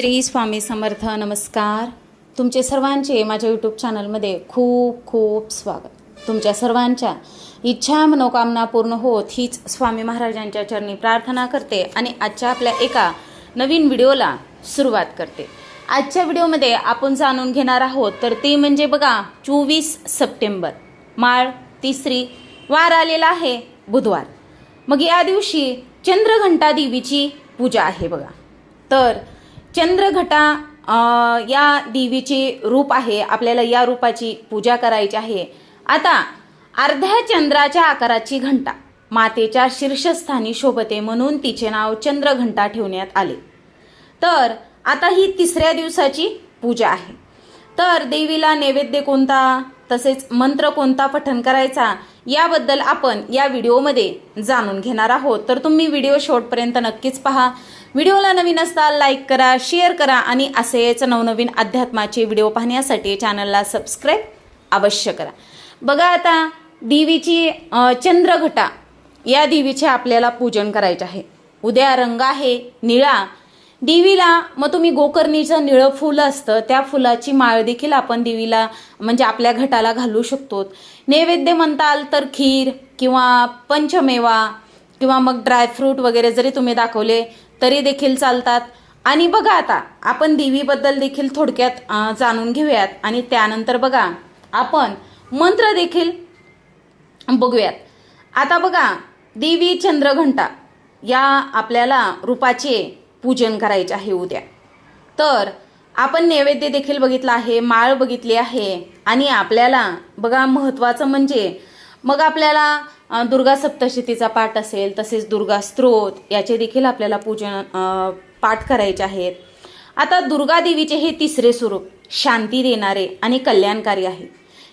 श्री स्वामी समर्थ नमस्कार. तुमचे सर्वांचे माझ्या यूट्यूब चॅनलमध्ये खूप खूप स्वागत. तुमच्या सर्वांच्या इच्छा मनोकामना पूर्ण होत हीच स्वामी महाराजांच्या चरणी प्रार्थना करते आणि आजच्या आपल्या एका नवीन व्हिडिओला सुरुवात करते. आजच्या व्हिडिओमध्ये आपण जाणून घेणार आहोत तर ते म्हणजे बघा चोवीस सप्टेंबर माळ तिसरी वार आलेला आहे बुधवार. मग या दिवशी चंद्रघंटा देवीची पूजा आहे बघा. तर चंद्रघटा या देवीचे रूप आहे. आपल्याला या रूपाची पूजा करायची आहे. आता अर्ध्या चंद्राच्या आकाराची घंटा मातेच्या शीर्षस्थानी शोभते म्हणून तिचे नाव चंद्रघंटा ठेवण्यात आले. तर आता ही तिसऱ्या दिवसाची पूजा आहे. तर देवीला नैवेद्य कोणता? तसेच मंत्र कोणता पठन करायचा याबद्दल आपण या व्हिडिओमध्ये जाणून घेणार आहोत. तर तुम्ही व्हिडिओ शेवटपर्यंत नक्कीच पहा. व्हिडिओला नवीन असता लाईक करा शेअर करा आणि असेच नवनवीन अध्यात्माचे व्हिडिओ पाहण्यासाठी चॅनलला सबस्क्राईब अवश्य करा. बघा आता देवीची चंद्रघटा या देवीचे आपल्याला पूजन करायचे आहे. उद्या रंग आहे निळा देवीला मग तुम्ही गोकर्णीचं निळं फुल असतं त्या फुलाची माळ देखील आपण देवीला म्हणजे आपल्या घटाला घालू शकतो. नैवेद्य म्हणताल तर खीर किंवा पंचमेवा किंवा मग ड्रायफ्रूट वगैरे जरी तुम्ही दाखवले तरी देखील चालतात. आणि बघा आता आपण देवीबद्दल देखील थोडक्यात जाणून घेऊयात. आणि त्यानंतर बघा आपण मंत्र देखील बघूयात. आता बघा देवी चंद्रघंटा या आपल्याला रूपाचे पूजन करायचे आहे उद्या. तर आपण नैवेद्य देखील बघितलं आहे माळ बघितली आहे आणि आपल्याला बघा महत्त्वाचं म्हणजे मग आपल्याला दुर्गा सप्तशतीचा पाठ असेल तसेच दुर्गा स्त्रोत याचे देखील आपल्याला पूजन पाठ करायचे आहेत. आता दुर्गा देवीचे हे तिसरे स्वरूप शांती देणारे आणि कल्याणकारी आहे.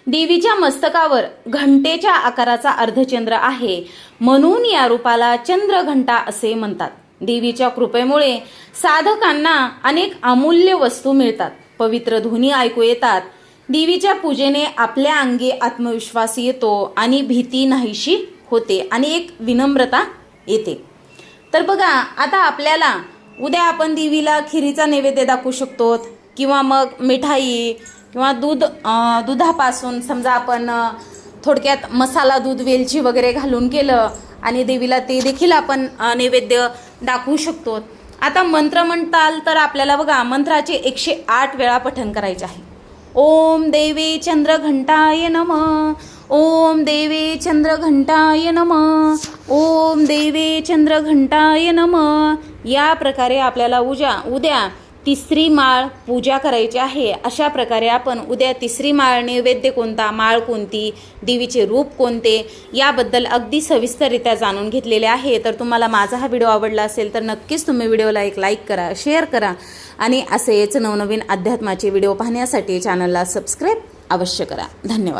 देवीच्या मस्तकावर घंटेच्या आकाराचा अर्धचंद्र आहे म्हणून या रूपाला चंद्रघंटा असे म्हणतात. देवीच्या कृपेमुळे साधकांना अनेक अमूल्य वस्तू मिळतात. पवित्र ध्वनी ऐकू येतात. देवीच्या पूजेने आपल्या अंगी आत्मविश्वास येतो आणि भीती नाहीशी होते आणि एक विनम्रता येते. तर बघा आता आपल्याला उद्या आपण देवीला खिरीचा नैवेद्य दाखवू शकतो किंवा मग मिठाई किंवा दूध दुधापासून समजा आपण थोडक्यात मसाला दूध वेलची वगैरे घालून केलं आणि देवीला ते देखील आपण नैवेद्य दाखवू शकतो. आता मंत्र म्हणताल तर आपल्याला बघा मंत्राचे एकशे आठ वेळा पठण करायचे आहे. ओम देवी चंद्रघंटाय नम ओम देवी चंद्रघंटाय नम ओम देवी चंद्रघंटाय नम. या प्रकारे आपल्याला उद्या उद्या तिसरी माळ पूजा करायची आहे. अशा प्रकारे आपण उद्या तिसरी माळ नैवेद्य कोणता माळ कोणती देवीचे रूप कोणते याबद्दल अगदी सविस्तररित्या जाणून घेतलेले आहे. तर तुम्हाला माझा हा व्हिडिओ आवडला असेल तर नक्कीच तुम्ही व्हिडिओला एक लाईक करा शेअर करा आणि असेच नवनवीन अध्यात्माचे व्हिडिओ पाहण्यासाठी चॅनलला सबस्क्राईब अवश्य करा. धन्यवाद.